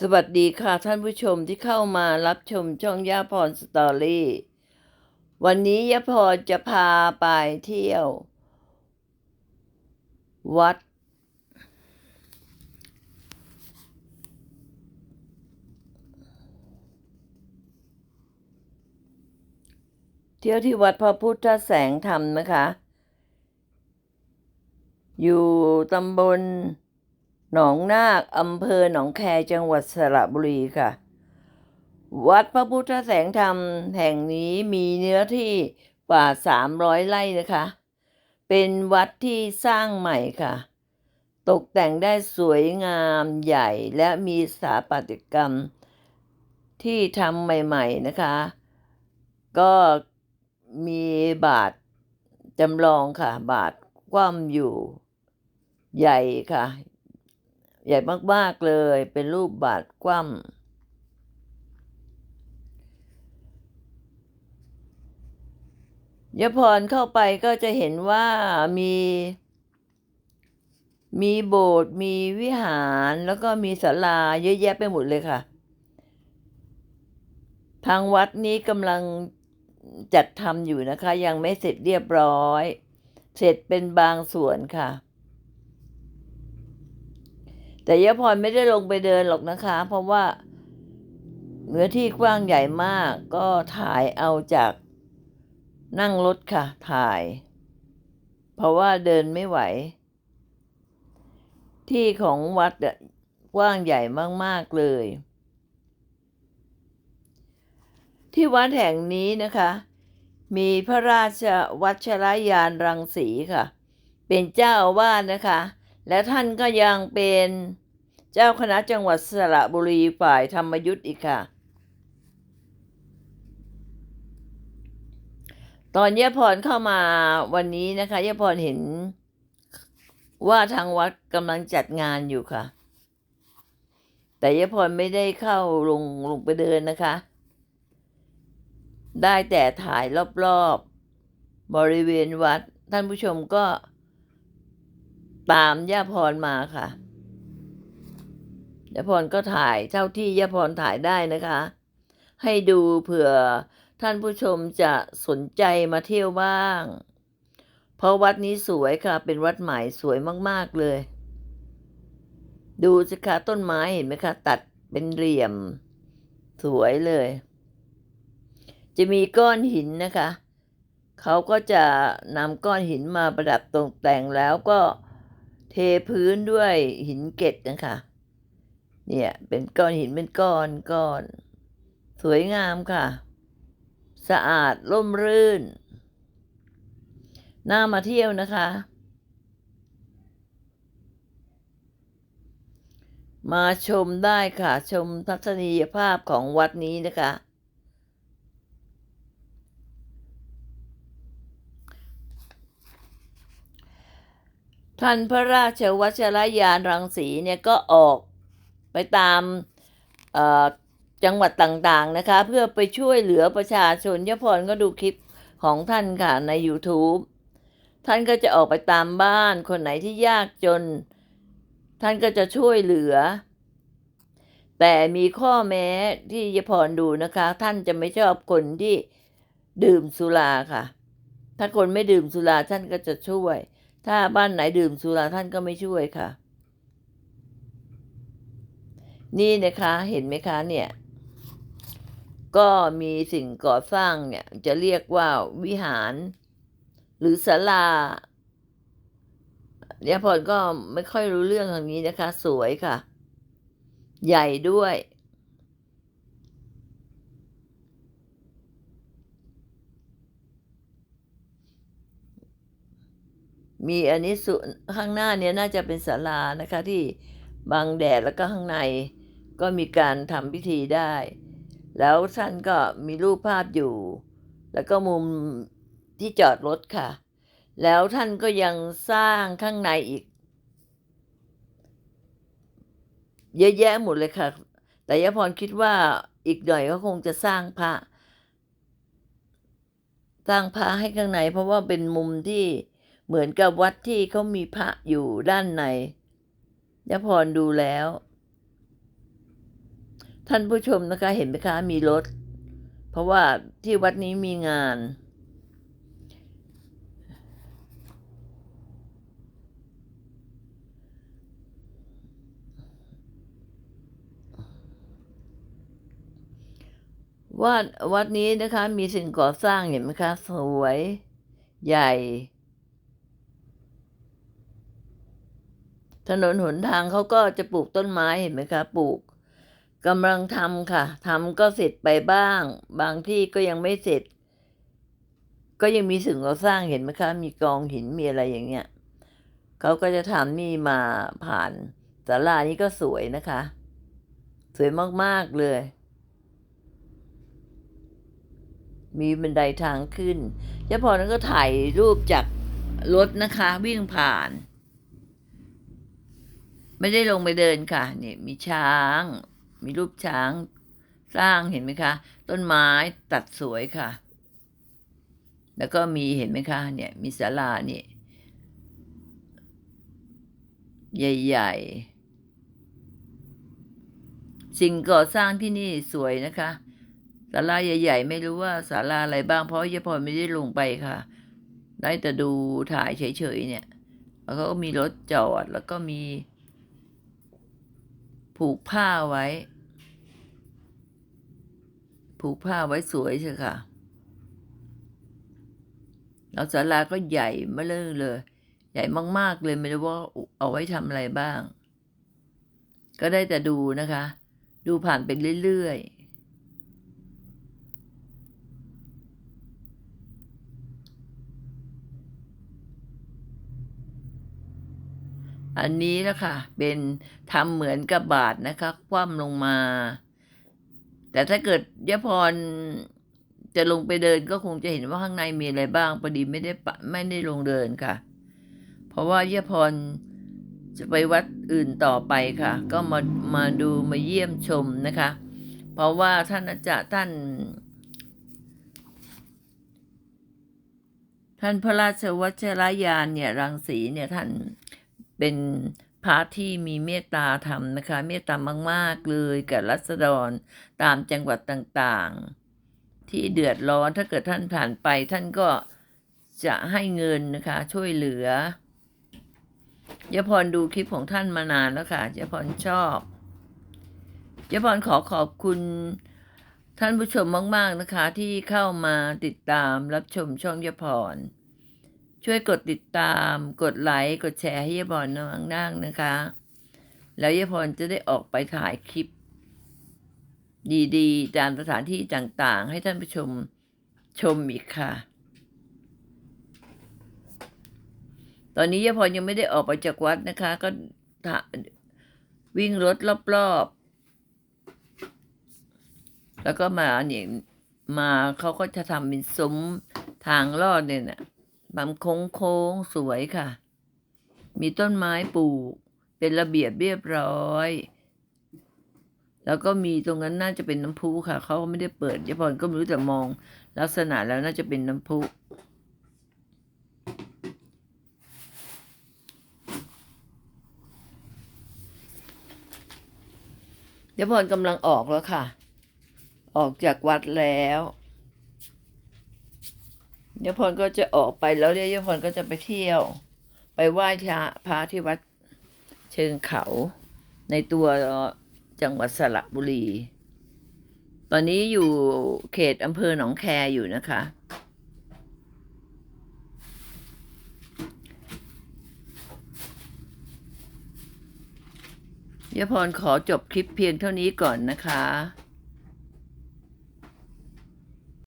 สวัสดีค่ะท่านผู้ชมที่เข้ามารับชมช่องย่าพรสตอรี่ วันนี้ย่าพรจะพาไปเที่ยว วัด เที่ยวที่วัดพระพุทธแสงธรรมนะคะ อยู่ตำบล หนองนาคอำเภอหนองแคจังหวัดสระบุรีค่ะ วัดพระพุทธแสงธรรมแห่งนี้มีเนื้อที่กว่า300ไร่นะคะ เป็นวัดที่สร้างใหม่ค่ะ ตกแต่งได้สวยงามใหญ่และมีสถาปัตยกรรมที่ทำใหม่ๆนะคะ ก็มีบาทจำลองค่ะ บาทคว่ำอยู่ใหญ่ค่ะ ใหญ่มากๆเลยเป็นรูปบาทคว่ำยพรเข้าไปก็จะเห็นว่ามี มีโบสถ์มีวิหารแล้วก็มีศาลาเยอะแยะไปหมดเลยค่ะ ทางวัดนี้กำลังจัดทำอยู่นะคะ ยังไม่เสร็จเรียบร้อย เสร็จเป็นบางส่วนค่ะ แต่ยะพรไม่ได้ลงไปเดินหรอกนะคะ เพราะว่าเนื้อที่กว้างใหญ่มากก็ถ่ายเอาจากนั่งรถค่ะ ถ่าย เพราะว่าเดินไม่ไหว ที่ของวัดกว้างใหญ่มาก ๆ เลย ที่วัดแห่งนี้นะคะ มีพระราชวัชรยานรังสีค่ะ เป็นเจ้าอาวาสนะคะ และท่านก็ยังเป็นเจ้าคณะจังหวัดสระบุรีฝ่ายธรรมยุทธ์อีกค่ะ ตอนยะพรเข้ามาวันนี้นะคะยะพรเห็นว่าทางวัดกำลังจัดงานอยู่ค่ะ แต่ยะพรไม่ได้เข้าลงลงไปเดินนะคะ ได้แต่ถ่ายรอบๆบริเวณวัดท่านผู้ชมก็ ตามย่าพรมาค่ะย่าพรก็ถ่ายเท่าที่ย่าพรถ่ายได้นะคะ ให้ดูเผื่อท่านผู้ชมจะสนใจมาเที่ยวบ้าง เพราะวัดนี้สวยค่ะ เป็นวัดใหม่สวยมาก ๆ เลย ดูสิคะต้นไม้เห็นไหมคะ ตัดเป็นเหลี่ยม สวยเลย จะมีก้อนหินนะคะ เขาก็จะนำก้อนหินมาประดับตกแต่งแล้วก็ เทพื้นด้วยหินเกล็ดนะคะ เนี่ยเป็นก้อนหินเป็นก้อนก้อน สวยงามค่ะ สะอาดร่มรื่น น่ามาเที่ยวนะคะ มาชมได้ค่ะ ชมทัศนียภาพของวัดนี้นะคะ ท่านพระราชวัชรยานรังสีเนี่ยก็ออกไปตามจังหวัดต่างๆนะคะ เพื่อไปช่วยเหลือประชาชนยพรก็ดูคลิปของท่านค่ะใน YouTube ท่านก็จะออกไปตามบ้านคนไหนที่ยากจน ท่านก็จะช่วยเหลือ แต่มีข้อแม้ที่ยพรดูนะคะ ท่านจะไม่ชอบคนที่ดื่มสุราค่ะ ถ้าคนไม่ดื่มสุราท่านก็จะช่วย ถ้าบ้านไหนดื่มสุราท่านก็ไม่ช่วยค่ะ นี่นะคะเห็นไหมคะเนี่ย ก็มีสิ่งก่อสร้างเนี่ยจะเรียกว่าวิหาร หรือศาลาเนี่ยพรก็ไม่ค่อยรู้เรื่องทางนี้นะคะ สวยค่ะ ใหญ่ด้วย มีอันนี้สุข้างหน้าเนี่ยน่าจะเป็นศาลานะคะที่บังแดดแล้วก็ข้างใน ก็มีการทำพิธีได้ แล้วท่านก็มีรูปภาพอยู่ แล้วก็มุมที่จอดรถค่ะ แล้วท่านก็ยังสร้างข้างในอีก เยอะแยะหมดเลยค่ะ แต่ยพรคิดว่าอีกหน่อยก็คงจะสร้างพระ สร้างพระให้ข้างใน เพราะว่าเป็นมุมที่ เหมือนกับวัดที่เขามีพระอยู่ด้านในยพรดูแล้ว ท่านผู้ชมนะคะเห็นไหมคะมีรถ เพราะว่าที่วัดนี้มีงาน วัดวัดนี้นะคะมีสิ่งก่อสร้างเห็นไหมคะ สวย ใหญ่ ถนนหนทางเขาก็จะปลูกต้นไม้เห็นไหมคะปลูกกำลังทำค่ะทำก็เสร็จไปบ้าง บางที่ก็ยังไม่เสร็จ ก็ยังมีสิ่งก่อสร้างเห็นไหมคะ มีกองหินมีอะไรอย่างเงี้ยเขาก็จะทำนี่มาผ่านศาลานี้ก็สวยนะคะ สวยมากๆเลย มีบันไดทางขึ้นยะพรนั้นก็ถ่ายรูปจากรถนะคะ วิ่งผ่าน ไม่ได้ลงไปเดินค่ะนี่มีช้าง มีรูปช้าง สร้างเห็นไหมคะ ต้นไม้ตัดสวยค่ะ แล้วก็มีเห็นไหมคะ เนี่ย มีศาลานี่ ใหญ่ๆ สิ่งก่อสร้างที่นี่สวยนะคะศาลาใหญ่ ๆ ไม่รู้ว่าศาลาอะไรบ้างเพราะยายพรไม่ได้ลงไปค่ะ ได้แต่ดูถ่ายเฉยๆเนี่ย แล้วก็มีรถจอดแล้วก็มี ผูกผ้าไว้ ผูกผ้าไว้สวยใช่ค่ะเราศาลาก็ใหญ่มาเลยเลย ใหญ่มาก ๆ เลยไม่รู้ว่าเอาไว้ทำอะไรบ้าง ก็ได้แต่ดูนะคะ ดูผ่านไปเรื่อย ๆ อันนี้แหละค่ะ เป็นทำเหมือนกับบาทนะคะ คว่ำลงมา แต่ถ้าเกิดยะพรจะลงไปเดินก็คงจะเห็นว่าข้างในมีอะไรบ้างพอดีไม่ได้ปะไม่ได้ลงเดินค่ะ เพราะว่ายะพรจะไปวัดอื่นต่อไปค่ะ ก็มามาดูมาเยี่ยมชมนะคะ เพราะว่าท่านอาจารย์ท่าน ท่านพระราชวัชรยานเนี่ยรังสีเนี่ยท่าน เป็นพระที่มีเมตตาธรรมนะคะ เมตตามาก ๆ เลยกับรัษฎรตามจังหวัดต่างๆ ที่เดือดร้อนถ้าเกิดท่านผ่านไปท่านก็จะให้เงินนะคะช่วยเหลือยพรดูคลิปของท่านมานานแล้วค่ะยพรชอบยพรขอขอบคุณท่านผู้ชมมาก ๆ นะคะ ที่เข้ามาติดตามรับชมช่องยพร ช่วยกดติดตาม กดไลค์กดแชร์ให้ยายพรน้องนั่งนะคะ แล้วยายพรจะได้ออกไปถ่ายคลิป ดีๆตามสถานที่ต่างๆ ให้ท่านผู้ชมชมอีกค่ะ ตอนนี้ยายพรยังไม่ได้ออกไปจากวัดนะคะ ก็วิ่งรถรอบๆ แล้วก็มาเนี่ยมาเขาก็จะทำเป็นซุ้มทางลอดเนี่ยนะ บำโค้งโค้งสวยค่ะ มีต้นไม้ปลูก เป็นระเบียบเรียบร้อย แล้วก็มีตรงนั้นน่าจะเป็นน้ำพุค่ะ เขาไม่ได้เปิดยายพรก็ไม่รู้แต่มอง ลักษณะแล้วน่าจะเป็นน้ำพุยายพรกำลังออกแล้วค่ะ ออกจากวัดแล้ว ยายพรก็จะออกไปแล้วเดี๋ยวยพรก็จะไปเที่ยว ไปไหว้พระพระที่วัดเชิงเขาในตัวจังหวัดสระบุรี ตอนนี้อยู่เขตอำเภอหนองแคอยู่นะคะ ยพรขอจบคลิปเพียงเท่านี้ก่อนนะคะ